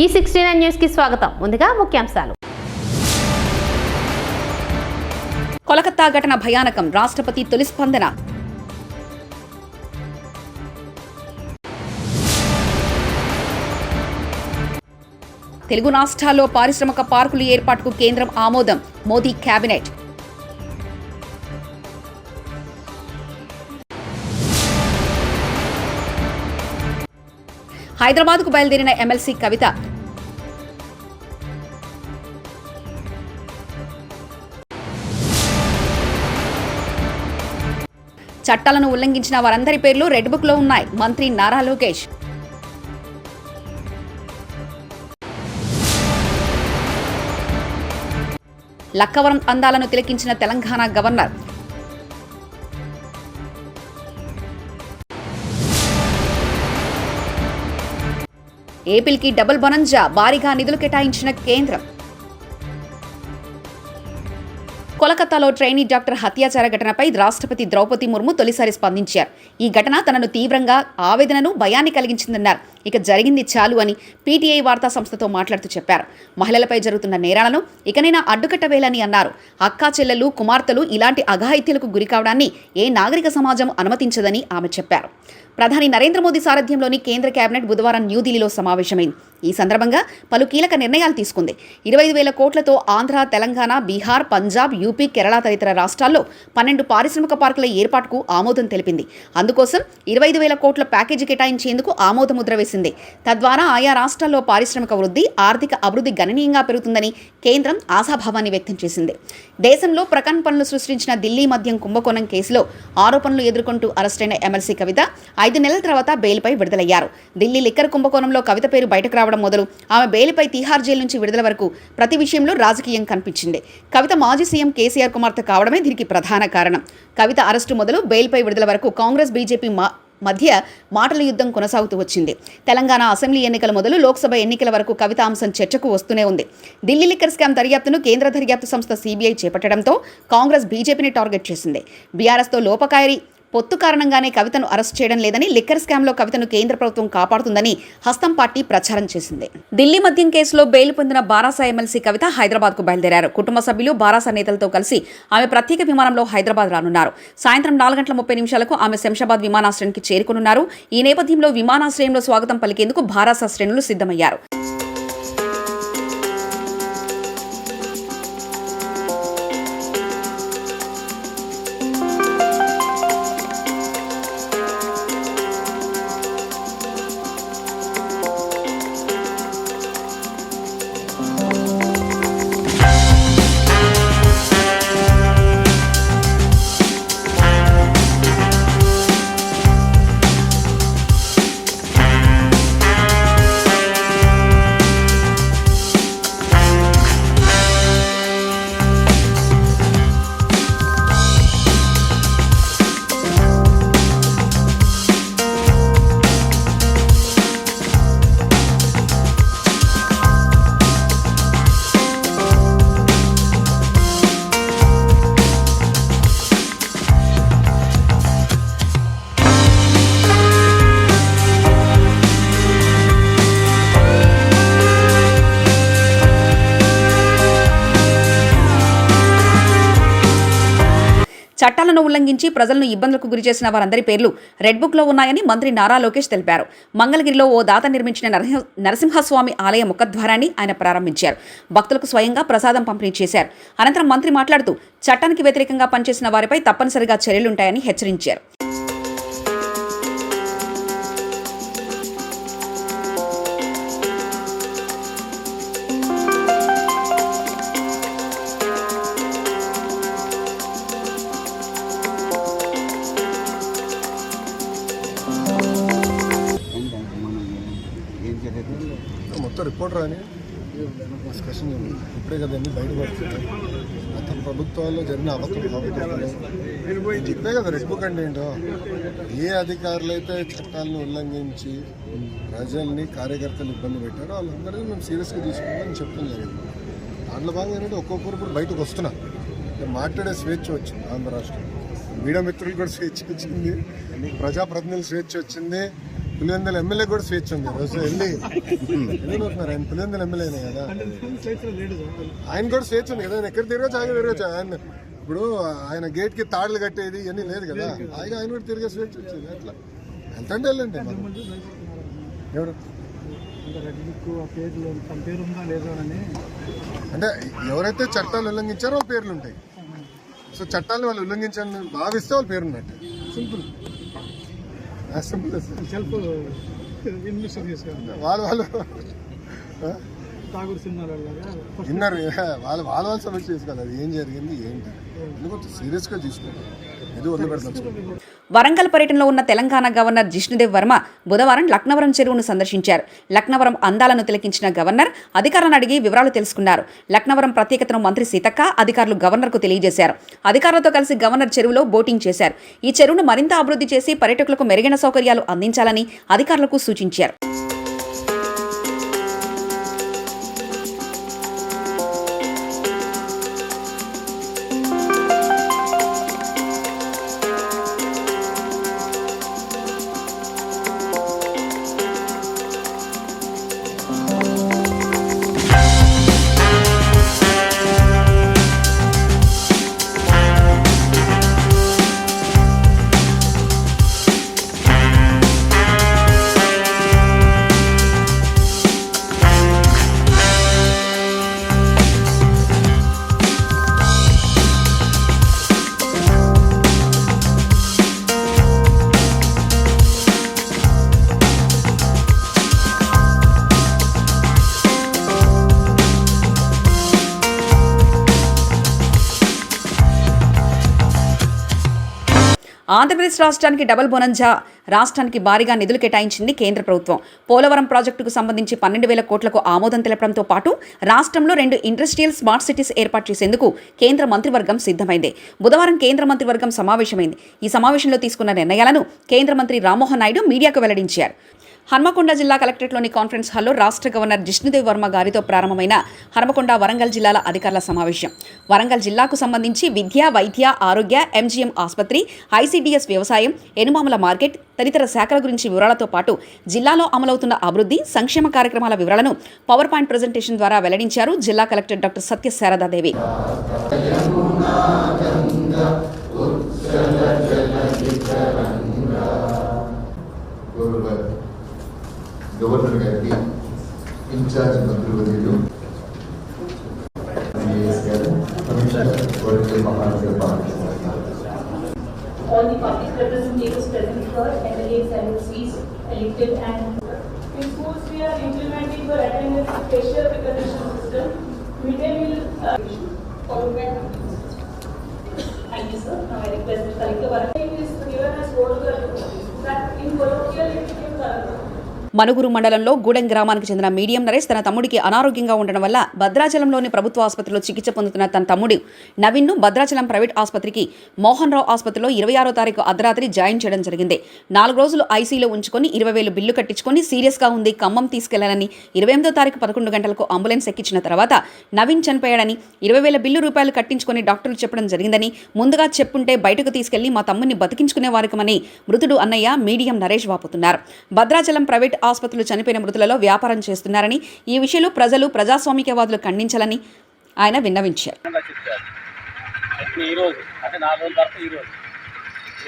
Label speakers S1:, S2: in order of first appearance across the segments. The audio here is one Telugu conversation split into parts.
S1: ఈ సిక్స్టీ నైన్ న్యూస్కి స్వాగతం. ముందుగా ముఖ్యాంశాలు.
S2: కోలకత్తా ఘటన భయానకం. రాష్ట్రపతి తొలి స్పందన. తెలుగు రాష్ట్రాల్లో పారిశ్రామిక పార్కుల ఏర్పాటుకు కేంద్రం ఆమోదం. మోదీ కేబినెట్ హైదరాబాద్కు బయలుదేరిన ఎమ్మెల్సీ కవిత. చట్టాలను ఉల్లంఘించిన వారందరి పేర్లు రెడ్ బుక్లో ఉన్నాయి. మంత్రి నారా లోకేష్. లక్కవరం అందాలను తిలకించిన తెలంగాణ గవర్నర్. ఏపీకి డబుల్ బొనంజా భారీగా నిధులు కేటాయించిన కేంద్రం. కోలకత్తాలో ట్రైనీ డాక్టర్ హత్యాచార ఘటనపై రాష్ట్రపతి ద్రౌపది ముర్ము తొలిసారి స్పందించారు. ఈ ఘటన తనను తీవ్రంగా ఆవేదనను భయాన్ని కలిగించిందన్నారు. ఇక జరిగింది చాలు అని పీటీఐ వార్తా సంస్థతో మాట్లాడుతూ చెప్పారు. మహిళలపై జరుగుతున్న నేరాలను ఇకనైనా అడ్డుకట్టవేలని అన్నారు. అక్కా చెల్లెలు కుమార్తెలు ఇలాంటి అఘాయిత్యులకు గురి కావడాన్ని ఏ నాగరిక సమాజం అనుమతించదని ఆమె చెప్పారు. ప్రధాని నరేంద్ర మోదీ సారథ్యంలోని కేంద్ర కేబినెట్ బుధవారం న్యూఢిల్లీలో సమావేశమైంది. ఈ సందర్భంగా పలు కీలక నిర్ణయాలు తీసుకుంది. ఇరవై ఐదు వేల కోట్లతో ఆంధ్ర తెలంగాణ బీహార్ పంజాబ్ యూపీ కేరళ తదితర రాష్ట్రాల్లో పన్నెండు పారిశ్రామిక పార్కుల ఏర్పాటుకు ఆమోదం తెలిపింది. అందుకోసం ఇరవై ఐదు వేల కోట్ల ప్యాకేజీ కేటాయించేందుకు ఆమోదముద్ర వేసింది. తద్వారా ఆయా రాష్ట్రాల్లో పారిశ్రామిక వృద్ధి ఆర్థిక అభివృద్ధి గణనీయంగా పెరుగుతుందని కేంద్రం ఆశాభావాన్ని వ్యక్తం చేసింది. దేశంలో ప్రకంపనలు సృష్టించిన ఢిల్లీ మద్యం కుంభకోణం కేసులో ఆరోపణలు ఎదుర్కొంటూ అరెస్టైన ఎమ్మెల్సీ కవిత ఐదు నెలల తర్వాత బెయిల్పై విడుదలయ్యారు. ఢిల్లీ లిక్కర్ కుంభకోణంలో కవిత పేరు బయటకు రావడం మొదలు ఆమె బెయిల్పై తిహార్ జైలు నుంచి విడుదల వరకు ప్రతి విషయంలో రాజకీయం కనిపించింది. కవిత మాజీ సీఎం కేసీఆర్ కుమార్తె కావడమే దీనికి ప్రధాన కారణం. కవిత అరెస్టు మొదలు బెయిల్పై విడుదల వరకు కాంగ్రెస్ బీజేపీ మా మధ్య మాటల యుద్ధం కొనసాగుతూ వచ్చింది. తెలంగాణ అసెంబ్లీ ఎన్నికల మొదలు లోక్సభ ఎన్నికల వరకు కవిత అంశం చర్చకు వస్తూనే ఉంది. ఢిల్లీ లిక్కర్ స్కామ్ దర్యాప్తును కేంద్ర దర్యాప్తు సంస్థ సీబీఐ చేపట్టడంతో కాంగ్రెస్ బీజేపీని టార్గెట్ చేసింది. బీఆర్ఎస్తో లోపకాయరి పొత్తు కారణంగానే కవితను అరెస్ట్ చేయడం లేదని లిక్కర్ స్కామ్లో కవితను కేంద్ర ప్రభుత్వం కాపాడుతుందని హస్తం పార్టీ ప్రచారం చేసింది. ఢిల్లీ మద్యం కేసులో బెయిల్ పొందిన బారాసా ఎమ్మెల్సీ కవిత హైదరాబాద్కు బయలుదేరారు. కుటుంబ సభ్యులు బారాసా నేతలతో కలిసి ఆమె ప్రత్యేక విమానంలో హైదరాబాద్ రానున్నారు. సాయంత్రం నాలుగు గంటల ముప్పై నిమిషాలకు ఆమె శంషాబాద్ విమానాశ్రయానికి చేరుకునున్నారు. ఈ నేపథ్యంలో విమానాశ్రయంలో స్వాగతం పలికేందుకు బారాసా శ్రేణులు సిద్ధమయ్యారు. ఉల్లంఘించి ప్రజలను ఇబ్బందులకు గురిచేసిన వారందరి పేర్లు రెడ్ బుక్లో ఉన్నాయని మంత్రి నారా లోకేష్ తెలిపారు. మంగళగిరిలో ఓ దాత నిర్మించిన నరసింహస్వామి ఆలయ ముఖద్వారాన్ని ఆయన ప్రారంభించారు. భక్తులకు స్వయంగా ప్రసాదం పంపిణీ చేశారు. అనంతరం మంత్రి మాట్లాడుతూ చట్టానికి వ్యతిరేకంగా పనిచేసిన వారిపై తప్పనిసరిగా చర్యలుంటాయని హెచ్చరించారు.
S3: ప్రభుత్వాల్లో జరిగిన అబద్ధం చెప్పే కదా రెడ్ బుక్ అంటే ఏంటో? ఏ అధికారులు అయితే చట్టాలను ఉల్లంఘించి ప్రజల్ని కార్యకర్తలు ఇబ్బంది పెట్టారో వాళ్ళందరినీ మేము సీరియస్గా తీసుకుంటామని చెప్పడం జరిగింది. దాంట్లో భాగంగా ఏంటంటే ఒక్కొక్కరు ఇప్పుడు బయటకు వస్తున్నాం మాట్లాడే స్వేచ్ఛ వచ్చింది ఆంధ్ర రాష్ట్రం మీడియా మిత్రులు కూడా స్వేచ్ఛ వచ్చింది. ప్రజాప్రతినిధులు స్వేచ్ఛ వచ్చింది. పులివెందుల ఎమ్మెల్యే కూడా స్వేచ్ఛ ఉంది. రోజు వెళ్ళి ఎందుకు నవ్వుతున్నారు? ఆయన పులివెందుల ఎమ్మెల్యేనే కదా. ఆయన కూడా స్వేచ్ఛ ఉంది కదా. ఆయన ఎక్కడ తిరగచ్చు ఆయన తిరగచ్చు. ఆయన ఇప్పుడు ఆయన గేట్కి తాడులు కట్టేది ఇవన్నీ లేదు కదా. ఆయన ఆయన కూడా తిరిగే స్వేచ్ఛ వచ్చింది. అట్లా. ఎంత అంటే వెళ్ళండి.
S4: అని.
S3: అంటే ఎవరైతే చట్టాలు ఉల్లంఘించారో పేర్లు ఉంటాయి. సో చట్టాలను వాళ్ళు ఉల్లంఘించాలని భావిస్తే వాళ్ళ పేరు ఉన్నట్టు. సింపుల్. సింపుల్
S4: సెల్ఫ్ ఇన్వెస్టర్ చేసుకోవాలి
S3: వాళ్ళు విన్నారు. వాళ్ళు వాళ్ళ వాళ్ళ సమస్య చేసుకోవాలి అది ఏం జరిగింది ఏంటి? ఎందుకంటే సీరియస్గా తీసుకోవాలి ఇది వదిలిపెడతాం
S2: వరంగల్ పర్యటనలో ఉన్న తెలంగాణ గవర్నర్ జిష్ణుదేవ్ వర్మ బుధవారం లక్నవరం చెరువును సందర్శించారు. లక్నవరం అందాలను తిలకించిన గవర్నర్ అధికారులను అడిగి వివరాలు తెలుసుకున్నారు. లక్నవరం ప్రత్యేకతను మంత్రి సీతక్క అధికారులు గవర్నర్కు తెలియజేశారు. అధికారులతో కలిసి గవర్నర్ చెరువులో బోటింగ్ చేశారు. ఈ చెరువును మరింత అభివృద్ధి చేసి పర్యటకులకు మెరుగైన సౌకర్యాలు అందించాలని అధికారులకు సూచించారు. ఆంధ్రప్రదేశ్ రాష్ట్రానికి డబల్ బొనంజా రాష్ట్రానికి భారీగా నిధులు కేటాయించింది కేంద్ర ప్రభుత్వం. పోలవరం ప్రాజెక్టుకు సంబంధించి పన్నెండు వేల కోట్లకు ఆమోదం తెలపడంతో పాటు రాష్ట్రంలో రెండు ఇండస్ట్రియల్ స్మార్ట్ సిటీస్ ఏర్పాటు చేసేందుకు కేంద్ర మంత్రివర్గం సిద్ధమైంది. బుధవారం కేంద్ర మంత్రివర్గం సమావేశమైంది. ఈ సమావేశంలో తీసుకున్న నిర్ణయాలను కేంద్ర మంత్రి రామ్మోహన్ నాయుడు మీడియాకు వెల్లడించారు. హన్మకొండ జిల్లా కలెక్టరేట్లోని కాన్ఫరెన్స్ హాల్లో రాష్ట్ర గవర్నర్ జిష్ణుదేవ్ వర్మ గారితో ప్రారంభమైన హన్మకొండ వరంగల్ జిల్లాల అధికారుల సమావేశం. వరంగల్ జిల్లాకు సంబంధించి విద్య వైద్య ఆరోగ్య ఎంజీఎం ఆసుపత్రి ఐసీడీఎస్ వ్యవసాయం ఎనుమాముల మార్కెట్ తదితర శాఖల గురించి వివరాలతో పాటు జిల్లాలో అమలవుతున్న అభివృద్ధి సంక్షేమ కార్యక్రమాల వివరాలను పవర్ పాయింట్ ప్రజెంటేషన్ ద్వారా వెల్లడించారు జిల్లా collector doctor Satya
S5: Sharadadevi. Governor గారికి ఇన్ఛార్జ్ మంత్రివర్యులు ఐఏఎస్ గారు కమిషనర్ కోరికల మహానగర పాలక
S6: all the public representatives present here, MLAs and MCs elected and in schools we are implementing for attendance facial recognition system, midday meal uh, followed by Thank you, sir. Now I request the collector, Varadai is given as whole that in colloquial it became Varadai.
S2: Manuguru మండలంలో గూడెం గ్రామానికి చెందిన మీడియం నరేష్ తన తమ్ముడికి అనారోగ్యంగా ఉండడం వల్ల భద్రాచలంలోని ప్రభుత్వ ఆసుపత్రిలో చికిత్స పొందుతున్న తన తమ్ముడు నవీన్ను భద్రాచలం ప్రైవేట్ ఆసుపత్రికి మోహన్ రావు ఆసుపత్రిలో ఇరవై ఆరో తారీఖు అర్ధరాత్రి జాయిన్ చేయడం జరిగింది. నాలుగు రోజులు ఐసీలో ఉంచుకొని ఇరవై వేలు బిల్లు కట్టించుకొని సీరియస్గా ఉంది ఖమ్మం తీసుకెళ్ళాలని ఇరవై ఎనిమిదో తారీఖు పదకొండు గంటలకు అంబులెన్స్ ఎక్కించిన తర్వాత నవీన్ చనిపోయాడని ఇరవై వేల బిల్లు రూపాయలు కట్టించుకొని డాక్టర్లు చెప్పడం జరిగిందని ముందుగా చెప్పుంటే బయటకు తీసుకెళ్ళి మా తమ్ముడిని బతికించుకునే వారికమని మృతుడు అన్నయ్య మీడియం నరేష్ వాపుతున్నారు. భద్రాచలం ప్రైవేట్ ఆసుపత్రులు చనిపోయిన మృతులలో వ్యాపారం చేస్తున్నారని ఈ విషయంలో ప్రజలు ప్రజాస్వామికవాదులు ఖండించాలని ఆయన విన్నవించారు.
S7: చెప్పారు అయితే ఈరోజు అంటే నాలుగు రోజుల తర్వాత ఈరోజు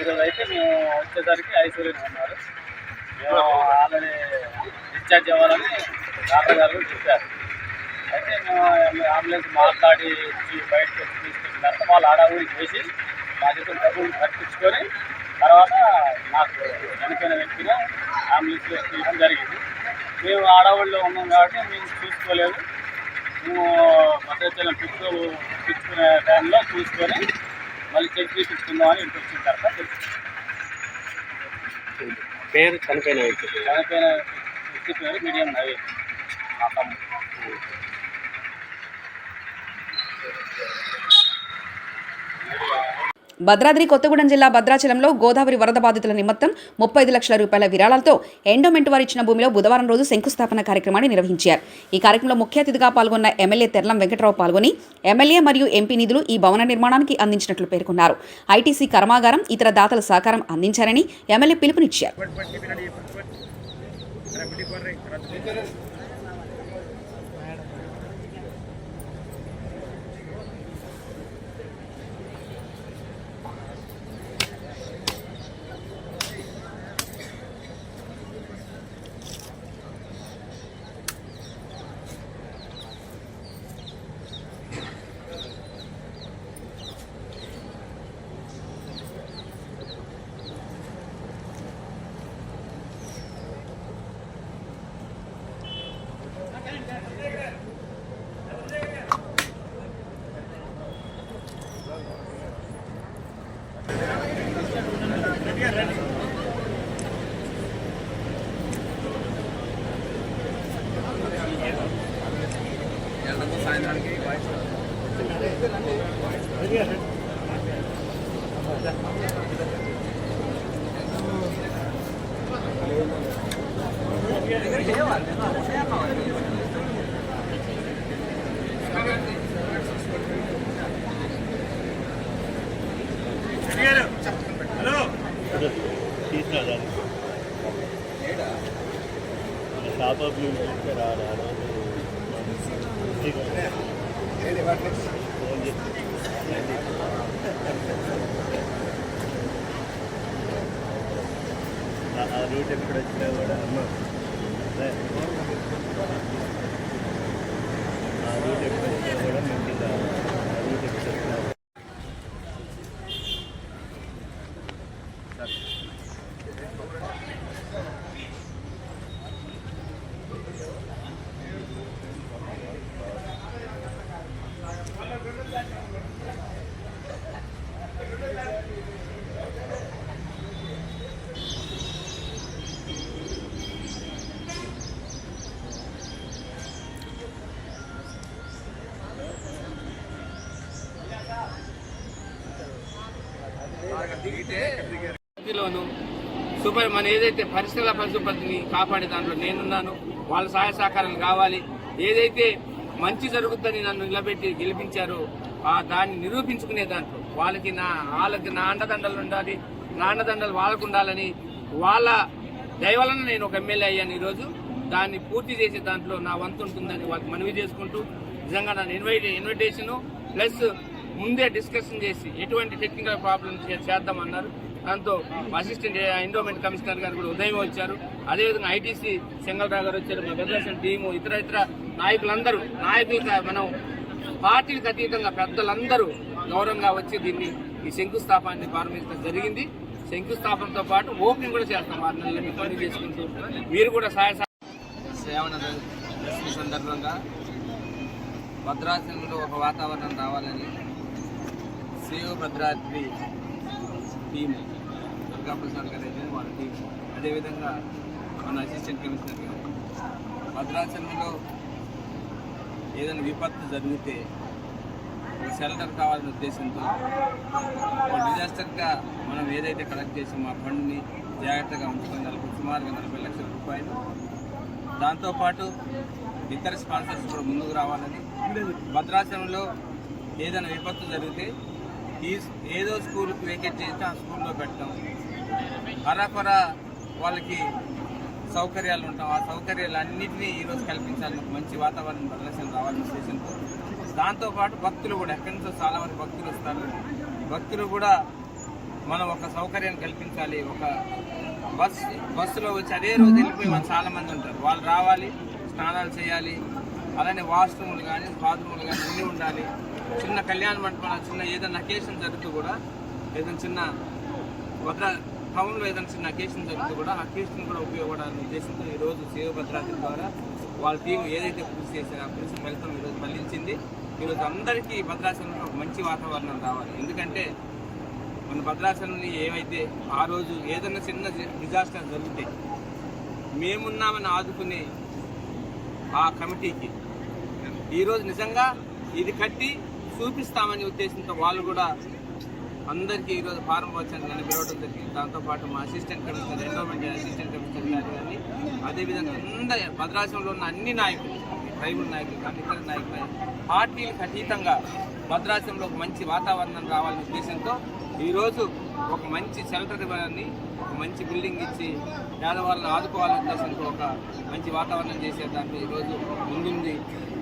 S7: ఈరోజు అయితే మేము వచ్చేసరికి ఐసీయూలో ఉన్నారు. మేము ఆల్రెడీ డిశ్చార్జ్ అవ్వాలని డాక్టర్ గారు చెప్పారు. అయితే మేము అంబులెన్స్ మాట్లాడి బయటకు వచ్చి తీసుకొచ్చిన తర్వాత వాళ్ళు ఆడావుడి చేసి మా దగ్గర డబ్బులు కట్టించుకొని తర్వాత నాకు చనిపోయిన వ్యక్తిగా అంబులెన్స్లో తీయడం జరిగింది. మేము ఆడవాళ్ళలో ఉన్నాం కాబట్టి మేము చూసుకోలేదు. మేము భద్రాచలం పిక్కు పిచ్చుకునే టైంలో చూసుకొని మళ్ళీ చెక్ చేయించుకుందామని ఇంటికి వచ్చిన తర్వాత తెలుసు
S8: పేరు చనిపోయిన వ్యక్తి
S7: చనిపోయిన వ్యక్తి పేరు మీడియం నవీ మా తమ్ముడు.
S2: భద్రాద్రి కొత్తగూడెం జిల్లా భద్రాచలంలో గోదావరి వరద బాధితుల నిమిత్తం ముప్పై ఐదు లక్షల రూపాయల విరాళాలతో ఎండోమెంట్ వారు ఇచ్చిన భూమిలో బుధవారం రోజు శంకుస్థాపన కార్యక్రమాన్ని నిర్వహించారు. ఈ కార్యక్రమంలో ముఖ్య అతిథిగా పాల్గొన్న ఎమ్మెల్యే తెర్లం వెంకట్రావు పాల్గొని ఎమ్మెల్యే మరియు ఎంపీ నిధులు ఈ భవన నిర్మాణానికి అందించినట్లు పేర్కొన్నారు. ఐటీసీ కర్మాగారం ఇతర దాతల సహకారం అందించారని ఎమ్మెల్యే పిలుపునిచ్చారు.
S8: Halo. Kita ada. Ada siapa belum? Route ఎప్పుడు వచ్చినా కూడా అమ్మ
S7: లోను సూపర్ మన ఏదైతే పరిసరాల పరిశుభ్రతని కాపాడే దాంట్లో నేనున్నాను వాళ్ళ సహాయ సహకారాలు కావాలి. ఏదైతే మంచి జరుగుతుందని నన్ను నిలబెట్టి గెలిపించారో ఆ దాన్ని నిరూపించుకునే దాంట్లో వాళ్ళకి నా వాళ్ళకి నా అండదండలు ఉండాలి నా అండదండలు వాళ్ళకు ఉండాలని వాళ్ళ దయవలన నేను ఒక ఎమ్మెల్యే అయ్యాను ఈరోజు. దాన్ని పూర్తి చేసే దాంట్లో నా వంతు ఉంటుందని వాళ్ళకి మనవి చేసుకుంటూ నిజంగా నన్ను ఇన్వైట్ ఇన్విటేషను ప్లస్ ముందే డిస్కషన్ చేసి ఎటువంటి టెక్నికల్ ప్రాబ్లమ్స్ చేద్దామన్నారు. దాంతో అసిస్టెంట్ ఎండోమెంట్ కమిషనర్ గారు కూడా ఉదయం వచ్చారు. అదేవిధంగా ఐటీసీ సెంగల్రావు గారు వచ్చారు. మా ఫెడరేషన్ టీము ఇతర ఇతర నాయకులందరూ నాయకులు మనం పార్టీలకు అతీతంగా పెద్దలందరూ గౌరవంగా వచ్చి దీన్ని ఈ శంకుస్థాపనాన్ని ప్రారంభించడం జరిగింది. శంకుస్థాపనతో పాటు ఓపెనింగ్ కూడా చేస్తాం. ఆరు నెలలు మీకు పని చేసుకుంటూ మీరు కూడా సహాయ సేవన సందర్భంగా భద్రాచలంలో ఒక వాతావరణం రావాలని శ్రీయో భద్రాద్రి టీం దుర్గాప్రసాద్ గారు అయితే వాళ్ళ టీం అదేవిధంగా మన అసిస్టెంట్ కమిషనర్ గారు. భద్రాచలంలో ఏదైనా విపత్తు జరిగితే ఒక షెల్టర్ కావాలనే ఉద్దేశంతో ఒక డిజాస్టర్గా మనం ఏదైతే కలెక్ట్ చేసామో ఆ ఫండ్ని జాగ్రత్తగా ఉంచుకొని నలభై సుమారుగా నలభై లక్షల రూపాయలు. దాంతోపాటు ఇతర స్పాన్సర్స్ కూడా ముందుకు రావాలని. భద్రాచలంలో ఏదైనా విపత్తు జరిగితే ఈ ఏదో స్కూల్కి వేకెట్ చేస్తే ఆ స్కూల్లో పెట్టడం. అరాకొర వాళ్ళకి సౌకర్యాలు ఉంటాం. ఆ సౌకర్యాలు అన్నింటినీ ఈరోజు కల్పించాలి మంచి వాతావరణం ప్రదర్శన రావాలని ఉద్దేశంతో దాంతోపాటు భక్తులు కూడా ఎక్కడి నుంచో చాలా మంది భక్తులు వస్తారు. భక్తులు కూడా మనం ఒక సౌకర్యాన్ని కల్పించాలి. ఒక బస్ బస్సులో వచ్చి అదే రోజు వెళ్ళిపోయి మనం చాలామంది ఉంటారు. వాళ్ళు రావాలి స్నానాలు చేయాలి. అలానే వాష్రూములు కానీ బాత్రూములు కానీ అన్నీ ఉండాలి. చిన్న కళ్యాణ మండపం చిన్న ఏదైనా అకేషన్ జరిగితే కూడా ఏదైనా చిన్న భద్ర టౌన్లో ఏదైనా చిన్న అకేషన్ జరుగుతూ కూడా ఆ అకేషన్ కూడా ఉపయోగపడాలని ఉద్దేశంతో ఈరోజు సేవ భద్రాద్రి ద్వారా వాళ్ళ టీం ఏదైతే కృషి చేశారో ఆ కృషి ఫలితం ఈరోజు మళ్ళించింది ఈరోజు అందరికీ భద్రాచలంలో ఒక మంచి వాతావరణం రావాలి. ఎందుకంటే మన భద్రాచలంని ఏమైతే ఆ రోజు ఏదైనా చిన్న డిజాస్టర్ జరిగితే మేమున్నామని ఆదుకునే ఆ కమిటీకి ఈరోజు నిజంగా ఇది కట్టి చూపిస్తామనే ఉద్దేశంతో వాళ్ళు కూడా అందరికీ ఈరోజు ఫారం వచ్చాను కానీ పిలవడం జరిగింది. దాంతోపాటు మా assistant commissioner endowment assistant commissioner గారు కానీ అదేవిధంగా అందరి భద్రాచలంలో ఉన్న అన్ని నాయకులు ట్రైబల్ నాయకులు కానీ ఇతర నాయకులు కానీ పార్టీలకు అతీతంగా భద్రాచలంలో ఒక మంచి వాతావరణం రావాలనే ఉద్దేశంతో ఈరోజు ఒక మంచి షెల్టర్ ఇవ్వాలని ఒక మంచి బిల్డింగ్ ఇచ్చి పేదవాళ్ళని ఆదుకోవాలనే ఉద్దేశంతో ఒక మంచి వాతావరణం చేసే దాంట్లో ఈరోజు ముందుంది.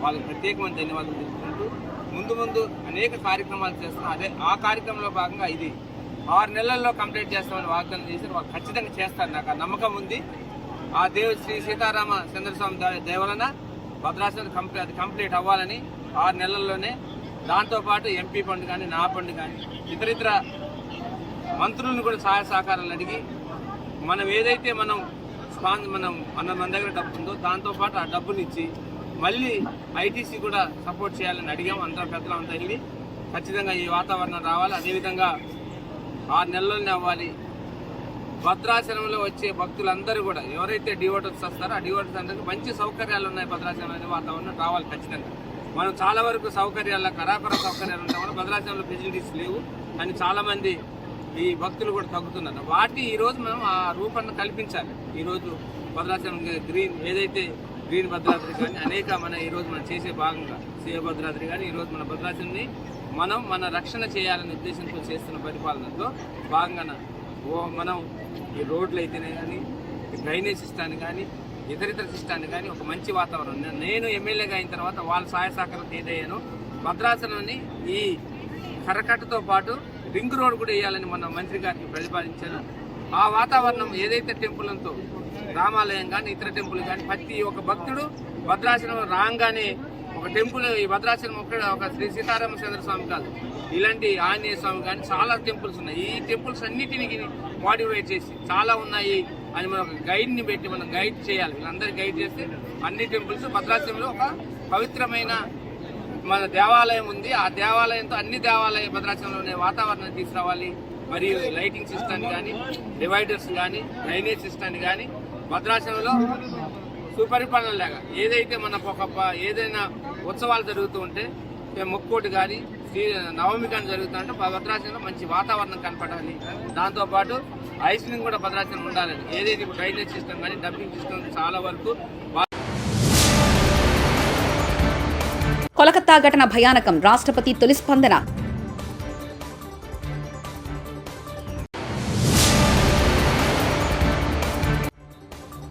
S7: వాళ్ళకి ప్రత్యేకమైన ధన్యవాదాలు తెలుపుకుంటూ ముందు ముందు అనేక కార్యక్రమాలు చేస్తున్నాం. అదే ఆ కార్యక్రమంలో భాగంగా ఇది ఆరు నెలల్లో కంప్లీట్ చేస్తామని వాగ్దానం చేసి వాళ్ళు ఖచ్చితంగా చేస్తారు. నాకు ఆ నమ్మకం ఉంది. ఆ దేవు శ్రీ సీతారామ చంద్రస్వామి దేవలన దయ వలన భద్రాచలం కంప్లీట్ అది కంప్లీట్ అవ్వాలని ఆరు నెలల్లోనే దాంతోపాటు ఎంపీ ఫండ్ కానీ నా ఫండ్ కానీ ఇతర ఇతర మంత్రులను కూడా సహాయ సహకారాలు అడిగి మనం ఏదైతే మనం స్పాన్ మనం మన మన దగ్గర డబ్బు ఉందో దాంతోపాటు ఆ డబ్బునిచ్చి మళ్ళీ ఐటీసీ కూడా సపోర్ట్ చేయాలని అడిగాం. అందరం పెద్దలు అంతా వెళ్ళి ఖచ్చితంగా ఈ వాతావరణం రావాలి. అదేవిధంగా ఆరు నెలల్లోనే అవ్వాలి. భద్రాచలంలో వచ్చే భక్తులందరూ కూడా ఎవరైతే డివోటర్స్ వస్తారో ఆ డివోటర్స్ అందరికీ మంచి సౌకర్యాలు ఉన్నాయి భద్రాచలం అనే వాతావరణం రావాలి ఖచ్చితంగా. మనం చాలా వరకు సౌకర్యాల కరాకర సౌకర్యాలు ఉంటాం కూడా భద్రాచలంలో ఫెసిలిటీస్ లేవు. అని చాలామంది ఈ భక్తులు కూడా తగ్గుతున్నారు. వాటి ఈరోజు మనం ఆ రూపాన్ని కల్పించాలి. ఈ రోజు భద్రాచలం గ్రీన్ ఏదైతే గ్రీన్ భద్రాద్రి కానీ అనేక మన ఈరోజు మనం చేసే భాగంగా సీఏ భద్రాద్రి కానీ ఈరోజు మన భద్రాచలంని మనం మన రక్షణ చేయాలనే ఉద్దేశంతో చేస్తున్న పరిపాలనలో భాగంగా ఓ మనం ఈ రోడ్లు అయితేనే కానీ డ్రైనేజ్ సిస్టాన్ని కానీ ఇతరితర సిస్టాన్ని కానీ ఒక మంచి వాతావరణం. నేను ఎమ్మెల్యేగా అయిన తర్వాత వాళ్ళ సహాయ సహకారం ఏదయ్యాను భద్రాచలంని ఈ కరకట్టతో పాటు రింగ్ రోడ్ కూడా వేయాలని మన మంత్రి గారికి ప్రతిపాదించాను ఆ వాతావరణం ఏదైతే టెంపుల్తో రామాలయం కానీ ఇతర టెంపుల్ కానీ ప్రతి ఒక్క భక్తుడు భద్రాచలం రాగానే ఒక టెంపుల్ ఈ భద్రాచలం ఒక్కడ ఒక శ్రీ సీతారామచంద్ర స్వామి కాదు. ఇలాంటి ఆంజనేయ స్వామి కానీ చాలా టెంపుల్స్ ఉన్నాయి. ఈ టెంపుల్స్ అన్నిటిని మోడిఫై చేసి చాలా ఉన్నాయి అని మనం ఒక గైడ్ని పెట్టి మనం గైడ్ చేయాలి. వీళ్ళందరూ గైడ్ చేస్తే అన్ని టెంపుల్స్ భద్రాచలంలో ఒక పవిత్రమైన మన దేవాలయం ఉంది. ఆ దేవాలయంతో అన్ని దేవాలయ భద్రాచలంలోనే వాతావరణం తీసుకురావాలి. మరియు లైటింగ్ సిస్టమ్ కానీ డివైడర్స్ కానీ డ్రైనేజ్ సిస్టమ్ కానీ భద్రాచలంలో సుపరిపాలన లేక ఏదైతే మన ఒక ఏదైనా ఉత్సవాలు జరుగుతూ ఉంటే ఏ మొక్కోటి కానీ శ్రీ నవమి కానీ జరుగుతుంటే భద్రాచలంలో మంచి వాతావరణం కనపడాలి. దాంతోపాటు ఐస్లింగ్ కూడా భద్రాచలం ఉండాలని. ఏదైతే ఇప్పుడు డ్రైనేజ్ సిస్టమ్ కానీ డంపింగ్ సిస్టమ్ చాలా వరకు
S2: కోలకత్తా ఘటన భయానకం. రాష్ట్రపతి తొలి స్పందన.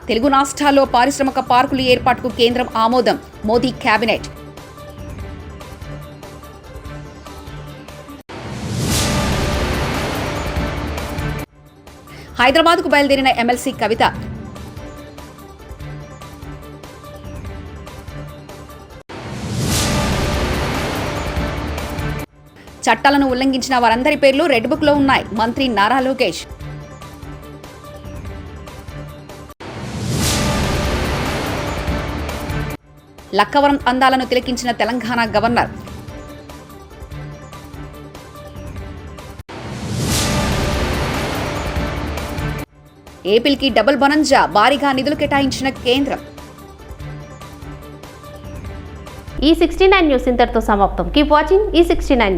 S2: తెలుగు రాష్ట్రాల్లో పారిశ్రామిక పార్కుల ఏర్పాటుకు కేంద్రం ఆమోదం. మోదీ కేబినెట్ హైదరాబాద్కు బయలుదేరిన ఎమ్మెల్సీ కవిత. చట్టాలను ఉల్లంఘించిన వారందరి పేర్లు రెడ్ బుక్లో ఉన్నాయి. మంత్రి నారా లోకేష్. లక్కవరం అందాలను తిలకించిన తెలంగాణ గవర్నర్. ఏపీకి డబుల్ బొనంజా భారీగా నిధులు కేటాయించిన కేంద్రం.
S1: ఈ సిక్స్టీ నైన్ న్యూస్ ఇంతటితో సమాప్తం. కీప్ వాచింగ్ ఈ సిక్స్టీ నైన్